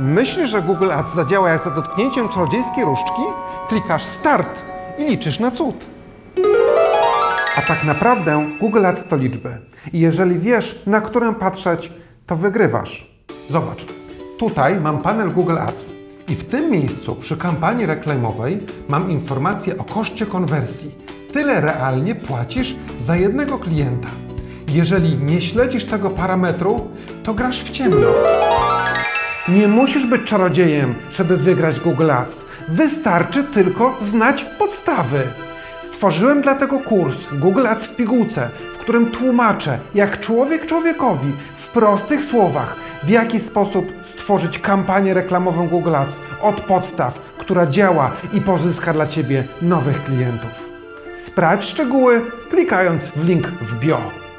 myślisz, że Google Ads zadziała jak za dotknięciem czarodziejskiej różdżki? Klikasz Start i liczysz na cud. A tak naprawdę Google Ads to liczby. I jeżeli wiesz, na którą patrzeć, to wygrywasz. Zobacz, tutaj mam panel Google Ads i w tym miejscu przy kampanii reklamowej mam informację o koszcie konwersji. Tyle realnie płacisz za jednego klienta. Jeżeli nie śledzisz tego parametru, to grasz w ciemno. Nie musisz być czarodziejem, żeby wygrać Google Ads. Wystarczy tylko znać podstawy. Stworzyłem dlatego kurs Google Ads w pigułce, w którym tłumaczę, jak człowiek człowiekowi w prostych słowach, w jaki sposób stworzyć kampanię reklamową Google Ads od podstaw, która działa i pozyska dla Ciebie nowych klientów. Sprawdź szczegóły klikając w link w bio.